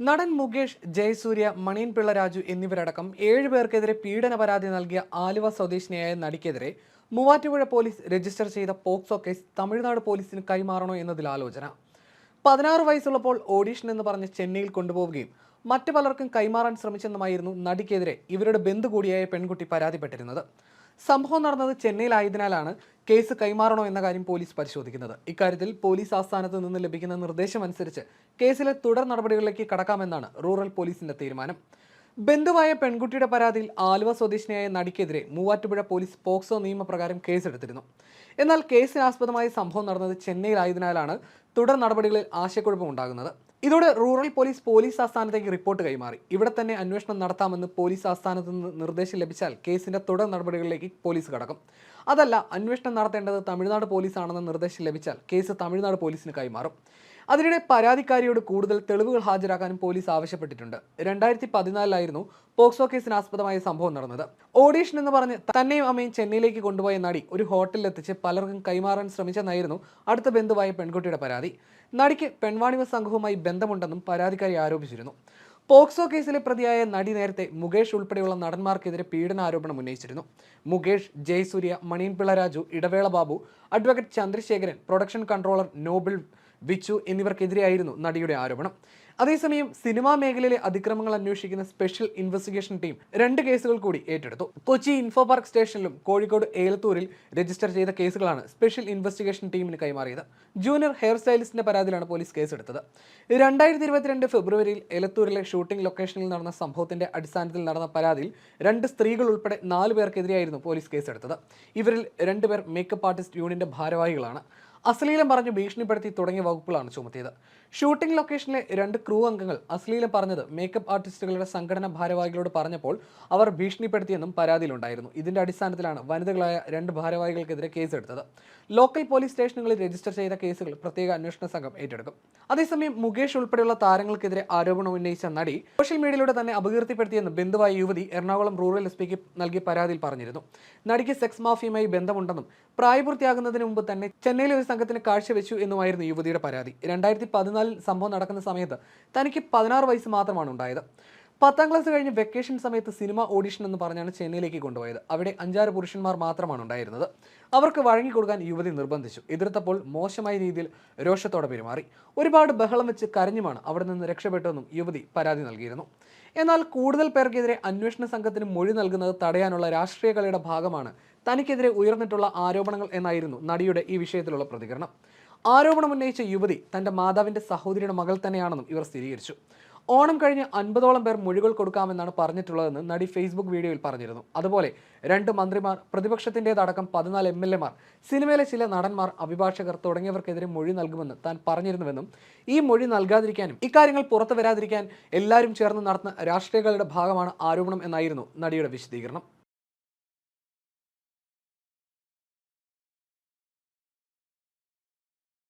നടൻ മുകേഷ് ജയസൂര്യ മണിയൻ പിള്ള രാജു എന്നിവരടക്കം ഏഴ് പേർക്കെതിരെ പീഡന പരാതി നൽകിയ ആലുവ സ്വദേശിനിയായ നടിക്കെതിരെ മൂവാറ്റുപുഴ പോലീസ് രജിസ്റ്റർ ചെയ്ത പോക്സോ കേസ് തമിഴ്നാട് പോലീസിന് കൈമാറണോ എന്നതിൽ ആലോചന. പതിനാറ് വയസ്സുള്ളപ്പോൾ ഓഡീഷൻ എന്ന് പറഞ്ഞ് ചെന്നൈയിൽ കൊണ്ടുപോവുകയും മറ്റു പലർക്കും കൈമാറാൻ ശ്രമിച്ചെന്നുമായിരുന്നു നടിക്കെതിരെ ഇവരുടെ ബന്ധു കൂടിയായ പെൺകുട്ടി പരാതിപ്പെട്ടിരുന്നത്. സംഭവം നടന്നത് ചെന്നൈയിലായതിനാലാണ് കേസ് കൈമാറണോ എന്ന കാര്യം പോലീസ് പരിശോധിക്കുന്നത്. ഇക്കാര്യത്തിൽ പോലീസ് ആസ്ഥാനത്ത് നിന്ന് ലഭിക്കുന്ന നിർദ്ദേശമനുസരിച്ച് കേസിലെ തുടർ നടപടികളിലേക്ക് കടക്കാമെന്നാണ് റൂറൽ പോലീസിന്റെ തീരുമാനം. ബന്ധുവായ പെൺകുട്ടിയുടെ പരാതിയിൽ ആലുവ സ്വദേശിനിയായ നടിക്കെതിരെ മൂവാറ്റുപുഴ പോലീസ് പോക്സോ നിയമപ്രകാരം കേസെടുത്തിരുന്നു. എന്നാൽ കേസിനാസ്പദമായ സംഭവം നടന്നത് ചെന്നൈയിലായതിനാലാണ് തുടർ നടപടികളിൽ ആശയക്കുഴപ്പമുണ്ടാകുന്നത്. ഇതോടെ റൂറൽ പോലീസ് പോലീസ് ആസ്ഥാനത്തേക്ക് റിപ്പോർട്ട് കൈമാറി. ഇവിടെ തന്നെ അന്വേഷണം നടത്താമെന്ന് പോലീസ് ആസ്ഥാനത്ത് നിന്ന് നിർദ്ദേശം ലഭിച്ചാൽ കേസിന്റെ തുടർ നടപടികളിലേക്ക് പോലീസ് കടക്കും. അതല്ല അന്വേഷണം നടത്തേണ്ടത് തമിഴ്നാട് പോലീസാണെന്ന് നിർദ്ദേശം ലഭിച്ചാൽ കേസ് തമിഴ്നാട് പോലീസിന് കൈമാറും. അതിനിടെ പരാതിക്കാരിയോട് കൂടുതൽ തെളിവുകൾ ഹാജരാക്കാനും പോലീസ് ആവശ്യപ്പെട്ടിട്ടുണ്ട്. രണ്ടായിരത്തി പതിനാലിലായിരുന്നു പോക്സോ കേസിന് ആസ്പദമായ സംഭവം നടന്നത്. ഓഡീഷൻ എന്ന് പറഞ്ഞ് തന്നെയും അമ്മയും ചെന്നൈയിലേക്ക് കൊണ്ടുപോയ നടി ഒരു ഹോട്ടലിൽ എത്തിച്ച് പലർക്കും കൈമാറാൻ ശ്രമിച്ചെന്നായിരുന്നു അടുത്ത ബന്ധുവായ പെൺകുട്ടിയുടെ പരാതി. നടിക്ക് പെൺവാണിവ സംഘവുമായി ബന്ധമുണ്ടെന്നും പരാതിക്കാരി ആരോപിച്ചിരുന്നു. പോക്സോ കേസിലെ പ്രതിയായ നടി നേരത്തെ മുകേഷ് ഉൾപ്പെടെയുള്ള നടന്മാർക്കെതിരെ പീഡനാരോപണം ഉന്നയിച്ചിരുന്നു. Mukesh Jayasurya Maniyan Pillai Raju Idavela Babu advocate Chandrasekharan production controller Noble Vichu എന്നിവർക്കെതിരെയായിരുന്നു നടിയുടെ ആരോപണം. അതേസമയം സിനിമാ മേഖലയിലെ അതിക്രമങ്ങൾ അന്വേഷിക്കുന്ന സ്പെഷ്യൽ ഇൻവെസ്റ്റിഗേഷൻ ടീം രണ്ട് കേസുകൾ കൂടി ഏറ്റെടുത്തു. കൊച്ചി ഇൻഫോ പാർക്ക് സ്റ്റേഷനിലും കോഴിക്കോട് ഏലത്തൂരിൽ രജിസ്റ്റർ ചെയ്ത കേസുകളാണ് സ്പെഷ്യൽ ഇൻവെസ്റ്റിഗേഷൻ ടീമിന് കൈമാറിയത്. ജൂനിയർ ഹെയർ സ്റ്റൈലിസ്റ്റിന്റെ പരാതിയിലാണ് പോലീസ് കേസെടുത്തത്. രണ്ടായിരത്തി ഇരുപത്തിരണ്ട് ഫെബ്രുവരിയിൽ ഏലത്തൂരിലെ ഷൂട്ടിംഗ് ലൊക്കേഷനിൽ നടന്ന സംഭവത്തിന്റെ അടിസ്ഥാനത്തിൽ നടന്ന പരാതിയിൽ രണ്ട് സ്ത്രീകൾ ഉൾപ്പെടെ നാല് പേർക്കെതിരെയായിരുന്നു പോലീസ് കേസെടുത്തത്. ഇവരിൽ രണ്ടുപേർ മേക്കപ്പ് ആർട്ടിസ്റ്റ് യൂണിയന്റെ ഭാരവാഹികളാണ്. അശ്ലീലം പറഞ്ഞ് ഭീഷണിപ്പെടുത്തി തുടങ്ങിയ വകുപ്പുകളാണ് ചുമത്തിയത്. ഷൂട്ടിംഗ് ലൊക്കേഷനിലെ രണ്ട് ക്രൂ അംഗങ്ങൾ അശ്ലീലം പറഞ്ഞത് മേക്കപ്പ് ആർട്ടിസ്റ്റുകളുടെ സംഘടന ഭാരവാഹികളോട് പറഞ്ഞപ്പോൾ അവർ ഭീഷണിപ്പെടുത്തിയെന്നും പരാതിയിലുണ്ടായിരുന്നു. ഇതിന്റെ അടിസ്ഥാനത്തിലാണ് വനിതകളായ രണ്ട് ഭാരവാഹികൾക്കെതിരെ കേസെടുത്തത്. ലോക്കൽ പോലീസ് സ്റ്റേഷനുകളിൽ രജിസ്റ്റർ ചെയ്ത കേസുകൾ പ്രത്യേക അന്വേഷണ സംഘം ഏറ്റെടുക്കും. അതേസമയം മുകേഷ് ഉൾപ്പെടെയുള്ള താരങ്ങൾക്കെതിരെ ആരോപണം ഉന്നയിച്ച നടി സോഷ്യൽ മീഡിയയിലൂടെ തന്നെ അപകീർത്തിപ്പെടുത്തിയെന്ന് ബന്ധുവായ യുവതി എറണാകുളം റൂറൽ എസ് പിക്ക് നൽകിയ പരാതിയിൽ പറഞ്ഞിരുന്നു. നടിക്ക് സെക്സ് മാഫിയുമായി ബന്ധമുണ്ടെന്നും പ്രായപൂർത്തിയാകുന്നതിന് മുമ്പ് തന്നെ ചെന്നൈയിലെ ഒരു സംഘത്തിന് കാഴ്ചവെച്ചു എന്നുമായിരുന്നു യുവതിയുടെ പരാതി. രണ്ടായിരത്തി പതിനാലിൽ സംഭവം നടക്കുന്ന സമയത്ത് തനിക്ക് പതിനാറ് വയസ്സ് മാത്രമാണ് ഉണ്ടായത്. പത്താം ക്ലാസ് കഴിഞ്ഞ് വെക്കേഷൻ സമയത്ത് സിനിമ ഓഡിഷൻ എന്ന് പറഞ്ഞാണ് ചെന്നൈയിലേക്ക് കൊണ്ടുപോയത്. അവിടെ അഞ്ചാറ് പുരുഷന്മാർ മാത്രമാണ് ഉണ്ടായിരുന്നത്. അവർക്ക് വഴങ്ങിക്കൊടുക്കാൻ യുവതി നിർബന്ധിച്ചു. എതിർത്തപ്പോൾ മോശമായ രീതിയിൽ രോഷത്തോടെ പെരുമാറി. ഒരുപാട് ബഹളം വെച്ച് കരഞ്ഞുമാണ് അവിടെ നിന്ന് രക്ഷപ്പെട്ടതെന്നും യുവതി പരാതി നൽകിയിരുന്നു. എന്നാൽ കൂടുതൽ പേർക്കെതിരെ അന്വേഷണ സംഘത്തിന് മൊഴി നൽകുന്നത് തടയാനുള്ള രാഷ്ട്രീയ കളിയുടെ ഭാഗമാണ് തനിക്കെതിരെ ഉയർന്നിട്ടുള്ള ആരോപണങ്ങൾ എന്നായിരുന്നു നടിയുടെ ഈ വിഷയത്തിലുള്ള പ്രതികരണം. ആരോപണം ഉന്നയിച്ച യുവതി തന്റെ മാതാവിന്റെ സഹോദരിയുടെ മകൾ തന്നെയാണെന്നും ഇവർ സ്ഥിരീകരിച്ചു. ഓണം കഴിഞ്ഞ് അൻപതോളം പേർ മൊഴികൾ കൊടുക്കാമെന്നാണ് പറഞ്ഞിട്ടുള്ളതെന്ന് നടി ഫേസ്ബുക്ക് വീഡിയോയിൽ പറഞ്ഞിരുന്നു. അതുപോലെ രണ്ട് മന്ത്രിമാർ പ്രതിപക്ഷത്തിന്റെതടക്കം പതിനാല് എം എൽ എമാർ സിനിമയിലെ ചില നടന്മാർ അഭിഭാഷകർ തുടങ്ങിയവർക്കെതിരെ മൊഴി നൽകുമെന്ന് താൻ പറഞ്ഞിരുന്നുവെന്നും ഈ മൊഴി നൽകാതിരിക്കാനും ഇക്കാര്യങ്ങൾ പുറത്തു വരാതിരിക്കാൻ എല്ലാവരും ചേർന്ന് നടത്തുന്ന രാഷ്ട്രീയകളുടെ ഭാഗമാണ് ആരോപണം എന്നായിരുന്നു നടിയുടെ വിശദീകരണം.